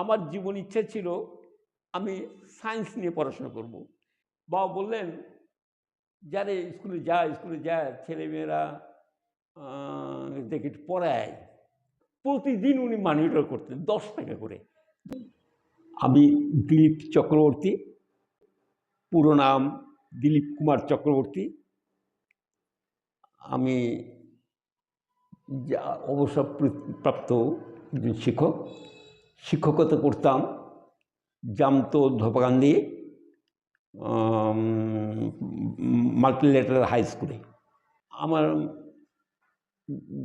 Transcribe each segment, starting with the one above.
আমার জীবন ইচ্ছে ছিল আমি সায়েন্স নিয়ে পড়াশোনা করব। বাবা বললেন যারে স্কুলে যা স্কুলে যা, ছেলেমেয়েরা দেখে পড়ায়। প্রতিদিন উনি মানিটর করতেন, দশ টাকা করে। আমি দিলীপ চক্রবর্তী, পুরো নাম দিলীপ কুমার চক্রবর্তী। আমি অবসরপ্রাপ্ত একজন শিক্ষক। শিক্ষকতা করতাম, জামতো, ধোপাকান্দি মাল্টিলেটারাল হাই স্কুলে। আমার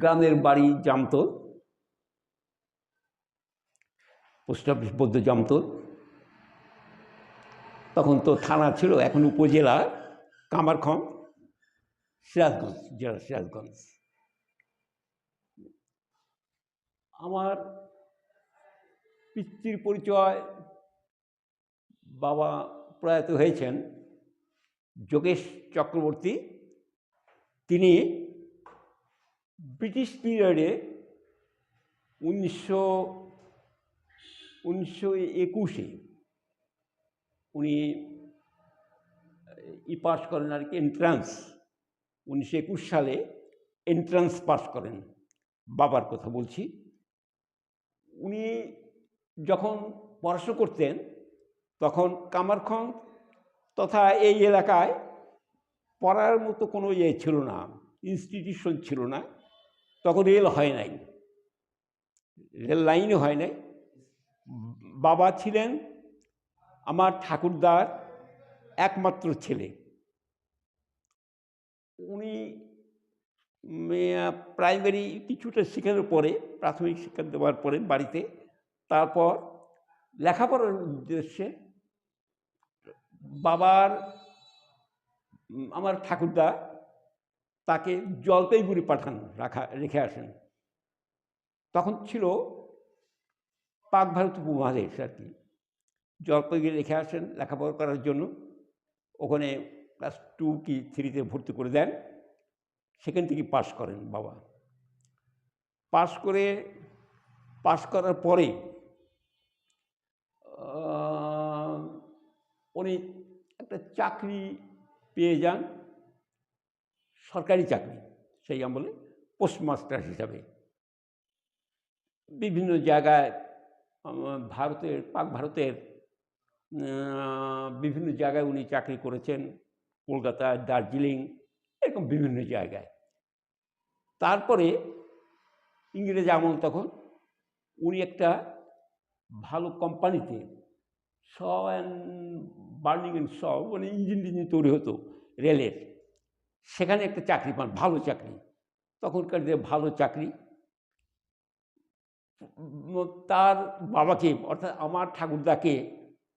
গ্রামের বাড়ি জামতো, পোস্ট অফিস বৌদ্ধ জামতো। তখন তো থানা ছিল, এখন উপজেলা, কামারখম, সিরাজগঞ্জ, জেলা সিরাজগঞ্জ। আমার পিতৃর পরিচয় বাবা প্রয়াত হয়েছেন যোগেশ চক্রবর্তী। তিনি ব্রিটিশ পিরিয়ডে উনিশশো উনিশশো একুশে উনি ই পাস করেন আর কি এন্ট্রান্স উনিশশো একুশ সালে এন্ট্রান্স পাস করেন। বাবার কথা বলছি। উনি যখন পড়াশোনা করতেন, তখন কামারখং তথা এই এলাকায় পড়ার মতো কোনো ইয়ে ছিল না ইনস্টিটিউশন ছিল না। তখন রেল হয় নাই। রেল লাইনও হয় নাই। বাবা ছিলেন আমার ঠাকুরদার একমাত্র ছেলে। উনি প্রাইমারি কিছুটা শেখানোর পরে, প্রাথমিক শিক্ষা দেওয়ার পরে বাড়িতে তারপর লেখাপড়ার উদ্দেশ্যে বাবার আমার ঠাকুরদা তাকে জলপাইগুড়ি পাঠান, রাখা, রেখে আসেন। তখন ছিল পাক ভারত উপমহাদেশ আর কি। জলপাইগুড়ি রেখে আসেন লেখাপড়া করার জন্য। ওখানে ক্লাস টু কি থ্রিতে ভর্তি করে দেন। সেখান থেকে পাশ করেন বাবা। পাশ করে, পাশ করার পরে উনি একটা চাকরি পেয়ে যান, সরকারি চাকরি, সেই আমলে পোস্টমাস্টার হিসাবে। বিভিন্ন জায়গায় ভারতের, পাক ভারতের বিভিন্ন জায়গায় উনি চাকরি করেছেন, কলকাতা, দার্জিলিং, এরকম বিভিন্ন জায়গায়। তারপরে ইংরেজ আমল তখন উনি একটা ভালো কোম্পানিতে saw and burning and saw মানে ইঞ্জিন টিঞ্জিন তৈরি হতো, রেলের। সেখানে একটা চাকরি পান, ভালো চাকরি। তখনকার যে ভালো চাকরি তার বাবাকে, অর্থাৎ আমার ঠাকুরদাকে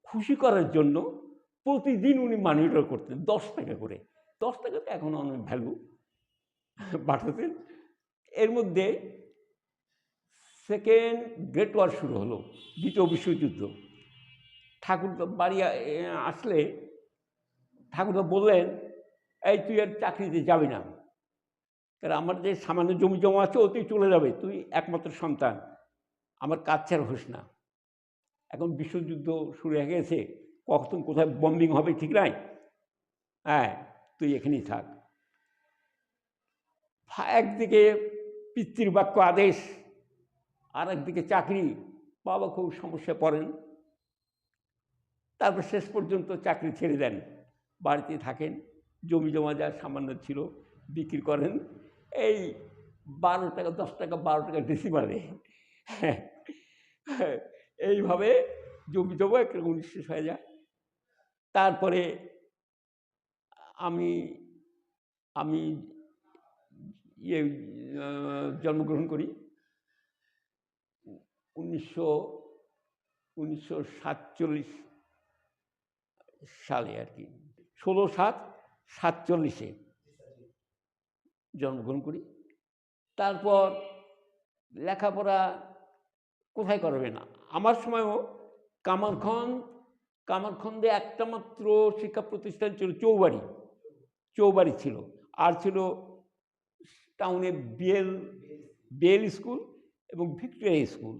খুশি করার জন্য প্রতিদিন উনি মানিটর করতেন, দশ টাকা করে। দশ টাকা তো এখন অনেক ভ্যালু পাঠাতেন এর মধ্যে সেকেন্ড গ্রেট ওয়ার শুরু হলো, দ্বিতীয় বিশ্বযুদ্ধ। ঠাকুর বাড়ি আসলে ঠাকুরদা বললেন, এই তুই আর চাকরিতে যাবি না। কারণ আমার যে সামান্য জমি জমা আছে, ওতেই চলে যাবে। তুই একমাত্র সন্তান। আমার কাজ ছাড়া হোস না। এখন বিশ্বযুদ্ধ শুরু হয়ে গেছে। কখন কোথায় বম্বিং হবে ঠিক নাই? হ্যাঁ তুই এখানেই থাক। একদিকে পিতৃর বাক্য আদেশ আর একদিকে চাকরি। বাবা খুব সমস্যায় পড়েন। তারপর শেষ পর্যন্ত চাকরি ছেড়ে দেন। বাড়িতে থাকেন, জমি জমা যা সামান্য ছিল বিক্রি করেন। এই বারো টাকা, দশ টাকা, বারো টাকা ডেসিমালে এইভাবে জমি জমা একরকম নিঃশেষ হয়ে যায়। তারপরে আমি আমি ইয়ে জন্মগ্রহণ করি। উনিশশো উনিশশো সাতচল্লিশ সালে আর কি। ষোলো সাত, সাতচল্লিশে জন্মগ্রহণ করি। তারপর লেখাপড়া কোথায় করবে না। আমার সময়ও কামারখন কামারখন্দে একটা মাত্র শিক্ষা প্রতিষ্ঠান ছিল চৌবাড়ি। চৌবাড়ি ছিল। আর ছিল টাউনে বিএল বিএল স্কুল এবং ভিক্টোরিয়া স্কুল।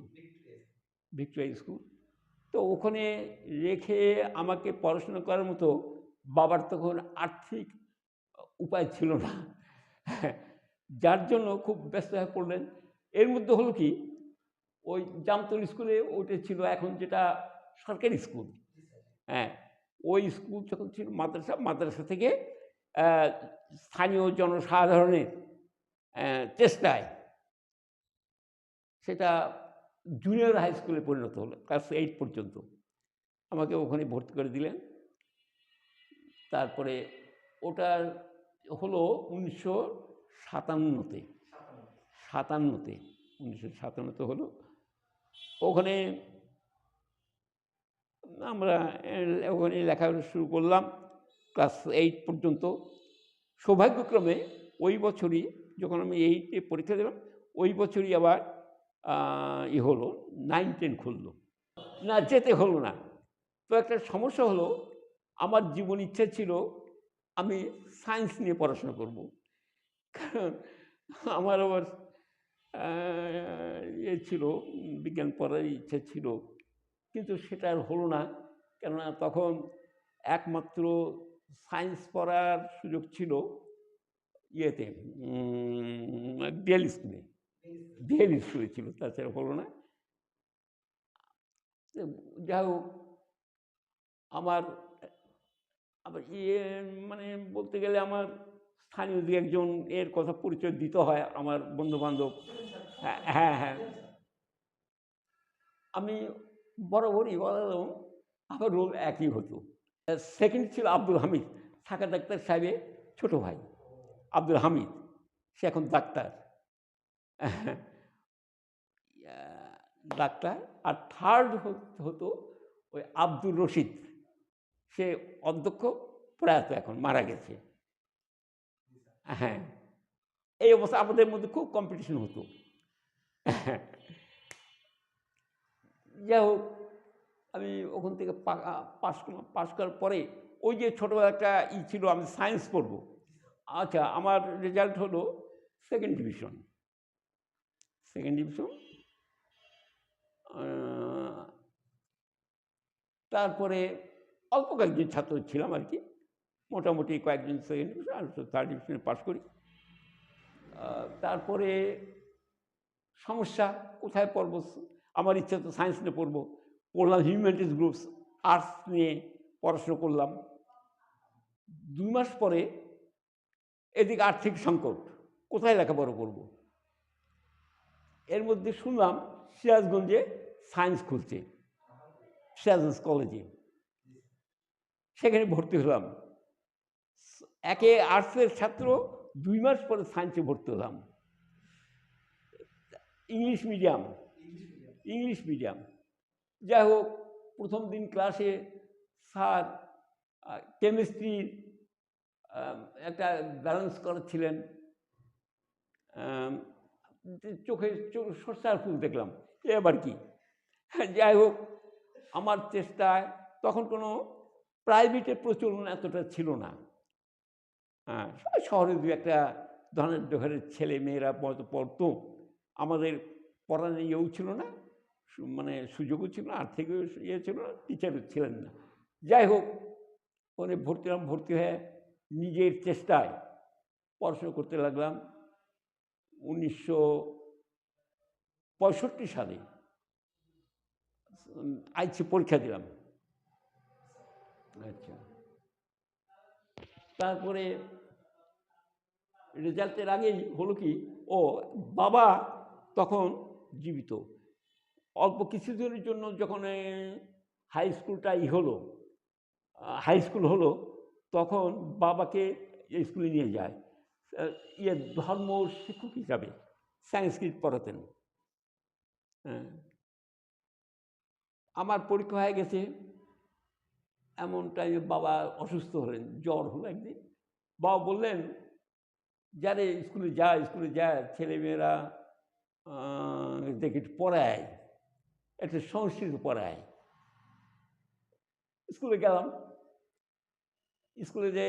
Victoria school. তো ওখানে রেখে আমাকে পড়াশোনা করার মতো বাবার তখন আর্থিক উপায় ছিল না। যার জন্য খুব ব্যস্ত হয়ে পড়লেন। এর মধ্যে হলো কি, ওই জামতল স্কুলে ওইটা ছিল এখন যেটা সরকারি স্কুল। হ্যাঁ ওই স্কুল যখন ছিল মাদ্রাসা। মাদ্রাসা থেকে স্থানীয় জনসাধারণের চেষ্টায় সেটা জুনিয়র হাই স্কুলে পরিণত হলো ক্লাস এইট পর্যন্ত। আমাকে ওখানে ভর্তি করে দিলেন। তারপরে ওটার হলো উনিশশো সাতান্নতে। সাতান্নতে, উনিশশো সাতান্নতে হলো। ওখানে আমরা ওখানে লেখাপড়া শুরু করলাম ক্লাস এইট পর্যন্ত। সৌভাগ্যক্রমে ওই বছরই যখন আমি এইটে পরীক্ষা দিলাম, ওই বছরই আবার ই হলো নাইন টেন খুললো। না যেতে হলো না। তো একটা সমস্যা হলো আমার জীবন ইচ্ছা ছিল আমি সায়েন্স নিয়ে পড়াশোনা করব। কারণ আমার আবার আহ, ইয়ে ছিল বিজ্ঞান পড়ার ইচ্ছা ছিল। কিন্তু সেটা আর হলো না। কেননা তখন একমাত্র সায়েন্স পড়ার সুযোগ ছিল ইয়েতে ডিএল স্কুলে ডিএল স্কুলে ছিল তাছাড়া হলো না। যাই হোক, আমার, আবার ইয়ে মানে বলতে গেলে আমার স্থানীয় দু একজন এর কথা পরিচয় দিতে হয়, আমার বন্ধুবান্ধব। হ্যাঁ হ্যাঁ হ্যাঁ। আমি বরাবরই বললাম আমার রোল একই হতো। সেকেন্ড ছিল আব্দুল হামিদ থাকা ডাক্তার সাহেবের ছোটো ভাই। আব্দুল হামিদ, সে এখন ডাক্তার। ডাক্তার আর থার্ড হতো ওই আব্দুল রশিদ। সে অধ্যক্ষ প্রয়াত এখন, মারা গেছে। হ্যাঁ এই অবস্থা আমাদের মধ্যে খুব কম্পিটিশন হতো। যাই হোক আমি ওখান থেকে পা- পাস করলাম পাস করার পরে ওই যে ছোটোবেলা একটা ই ছিল, আমি সায়েন্স পড়ব। আচ্ছা আমার রেজাল্ট হলো সেকেন্ড ডিভিশন সেকেন্ড ডিভিশন তারপরে অল্প কয়েকজন ছাত্র ছিলাম আর কি। মোটামুটি কয়েকজন সেকেন্ড থার্ড ডিভিশনে পাস করি। তারপরে সমস্যা, কোথায় পড়ব? আমার ইচ্ছা তো সায়েন্স নিয়ে পড়ব। পড়লাম হিউম্যানিটিস গ্রুপস আর্টস নিয়ে পড়াশুনো করলাম। দুই মাস পরে এদিকে আর্থিক সংকট, কোথায় লেখাপড়া করব? এর মধ্যে শুনলাম সিরাজগঞ্জে সায়েন্স খুলছে সিরাজগঞ্জ কলেজে সেখানে ভর্তি হলাম। একে আর্টসের ছাত্র দুই মাস পরে সায়েন্সে ভর্তি হলাম। ইংলিশ মিডিয়াম ইংলিশ মিডিয়াম যাই হোক প্রথম দিন ক্লাসে স্যার কেমিস্ট্রির একটা ব্যালেন্স করাচ্ছিলেন। আম, চোখে সর্ষার ফুল দেখলাম। এ আবার কি? যাই হোক, আমার চেষ্টায় তখন কোনো প্রাইভেটের প্রচলন এতটা ছিল না। হ্যাঁ শহরে দু একটা ধরনের ঘরের ছেলে মেয়েরা পড়তো পড়তো। আমাদের পড়ার ইয়েও ছিল না মানে সুযোগও ছিল না, আর্থিক ইয়ে ছিল না টিচারও ছিলেন না। যাই হোক, ওখানে ভর্তি হলাম, ভর্তি হয়ে নিজের চেষ্টায় পড়াশোনা করতে লাগলাম। উনিশশো পঁয়ষট্টি সালে আইসি পরীক্ষা দিলাম। আচ্ছা। তারপরে রেজাল্টের আগেই হলো কি, ও বাবা তখন জীবিত। অল্প কিছুদিনের জন্য যখন হাই স্কুলটা ই হলো হাই স্কুল হলো, তখন বাবাকে স্কুলে নিয়ে যায়। ইয়ে ধর্ম শিক্ষক হিসাবে সংস্কৃত পড়াতেন। হ্যাঁ। আমার পরীক্ষা হয়ে গেছে। এমন টাইমে বাবা অসুস্থ হলেন, জ্বর হলো একদিন। বাবা বললেন, যারে স্কুলে যায় স্কুলে যায় ছেলেমেয়েরা দেখে পড়ায়, একটু সংস্কৃত পড়ায়। স্কুলে গেলাম। স্কুলে যে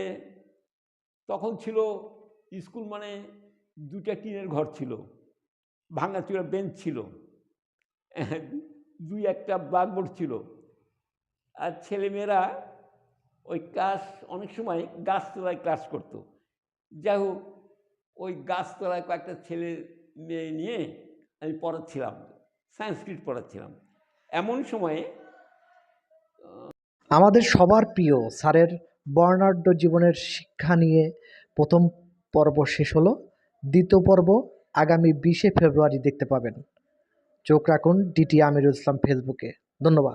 তখন ছিল স্কুল মানে দুটা টিনের ঘর ছিল ভাঙাচুরা বেঞ্চ ছিল, দুই একটা ব্ল্যাকবোর্ড ছিল। আর ছেলেমেয়েরা ওই ক্লাস, অনেক সময় গাছতলায় ক্লাস করতো। যাই হোক, ওই গাছতলায় কয়েকটা ছেলে মেয়ে নিয়ে আমি পড়াচ্ছিলাম, সংস্কৃত পড়াচ্ছিলাম। এমন সময়ে, আমাদের সবার প্রিয় স্যারের বর্ণাঢ্য জীবনের শিক্ষা নিয়ে প্রথম পর্ব শেষ হলো। দ্বিতীয় পর্ব আগামী বিশে ফেব্রুয়ারি দেখতে পাবেন। চোখ রাখুন, ডিটি আমিরুল ইসলাম ফেসবুকে। ধন্যবাদ।